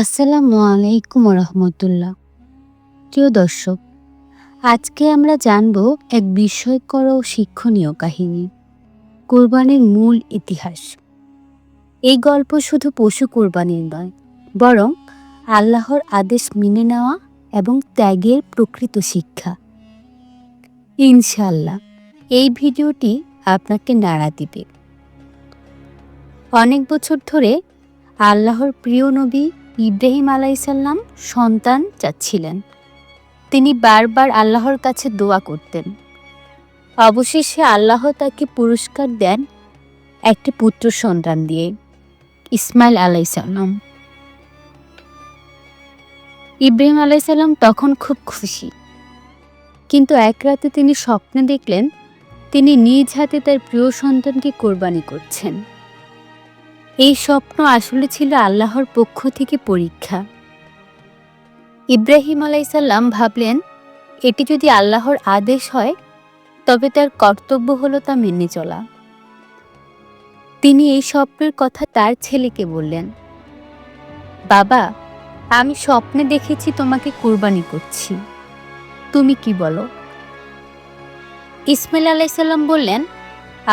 আসসালামু আলাইকুম রহমতুল্লাহ প্রিয় দর্শক, আজকে আমরা জানব এক বিস্ময়কর ও শিক্ষণীয় কাহিনী, কোরবানির মূল ইতিহাস। এই গল্প শুধু পশু কোরবানির নয়, বরং আল্লাহর আদেশ মেনে নেওয়া এবং ত্যাগের প্রকৃত শিক্ষা। ইনশাল্লাহ এই ভিডিওটি আপনাকে নাড়া দিবে। অনেক বছর ধরে আল্লাহর প্রিয় নবী ইব্রাহিম আলাইসাল্লাম সন্তান চাচ্ছিলেন। তিনি বারবার আল্লাহর কাছে দোয়া করতেন। অবশেষে আল্লাহ তাকে পুরস্কার দেন একটি পুত্র সন্তান দিয়ে, ইসমাইল আলাইসাল্লাম। ইব্রাহিম আলাইসাল্লাম তখন খুব খুশি। কিন্তু এক রাতে তিনি স্বপ্নে দেখলেন, তিনি নিজ হাতে তার প্রিয় সন্তানকে কোরবানি করছেন। এই স্বপ্ন আসলে ছিল আল্লাহর পক্ষ থেকে পরীক্ষা। ইব্রাহিম আলাইসাল্লাম ভাবলেন, এটি যদি আল্লাহর আদেশ হয়, তবে তার কর্তব্য হলো তা মেনে চলা। তিনি এই স্বপ্নের কথা তার ছেলেকে বললেন, বাবা, আমি স্বপ্নে দেখেছি তোমাকে কুরবানি করছি। তুমি কি বলো? ইসমাইল আলাইসাল্লাম বললেন,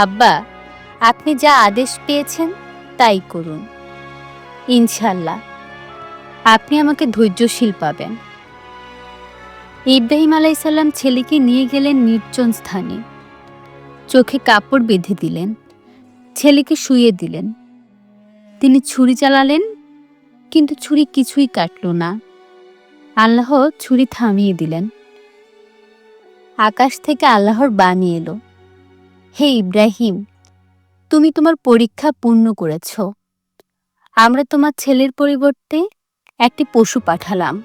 আব্বা, আপনি যা আদেশ পেয়েছেন তাই করুন। ইনশাল্লাহ আপনি আমাকে ধৈর্যশীল পাবেন। ইব্রাহিম আলাইসাল্লাম ছেলেকে নিয়ে গেলেন নির্জন স্থানে। চোখে কাপড় বেঁধে দিলেন, ছেলেকে শুয়ে দিলেন। তিনি ছুরি চালালেন, কিন্তু ছুরি কিছুই কাটল না। আল্লাহ ছুরি থামিয়ে দিলেন। আকাশ থেকে আল্লাহর বাণী এলো, হে ইব্রাহিম তুমি তোমার পরীক্ষা পূর্ণ করেছ। আমরা তোমার ছেলের পরিবর্তে একটি পশু পাঠালাম।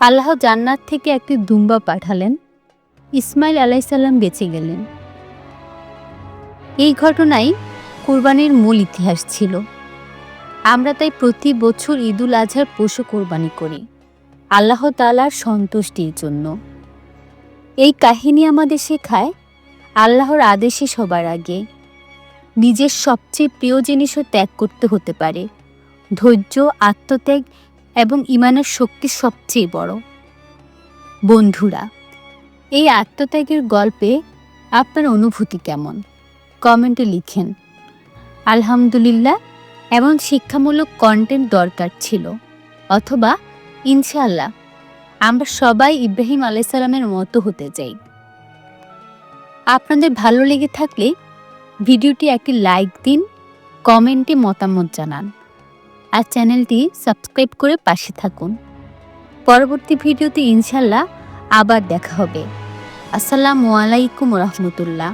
আল্লাহ জান্নাত থেকে একটি দুম্বা পাঠালেন। ইসমাইল আলাইসাল্লাম বেঁচে গেলেন। এই ঘটনাই কোরবানির মূল ইতিহাস ছিল। আমরা তাই প্রতি বছর ঈদুল আজহার পশু কোরবানি করি। আল্লাহ তালার সন্তুষ্টির জন্য। এই কাহিনী আমাদের শেখায় আল্লাহর আদেশে সবার আগে। নিজের সবচেয়ে প্রিয় জিনিসও ত্যাগ করতে হতে পারে। ধৈর্য, আত্মত্যাগ এবং ইমানের শক্তি সবচেয়ে বড়। বন্ধুরা, এই আত্মত্যাগের গল্পে আপনার অনুভূতি কেমন? কমেন্টে লিখেন। আলহামদুলিল্লাহ, এমন শিক্ষামূলক কন্টেন্ট দরকার ছিল। অথবা ইনশাল্লাহ আমরা সবাই ইব্রাহিম আলাইসাল্লামের মতো হতে চাই। আপনাদের ভালো লেগে থাকলে ভিডিওটি একটি লাইক দিন, কমেন্টে মতামত জানান আর চ্যানেলটি সাবস্ক্রাইব করে পাশে থাকুন। পরবর্তী ভিডিওতে ইনশাল্লাহ আবার দেখা হবে। আসসালামু আলাইকুম রহমতুল্লাহ।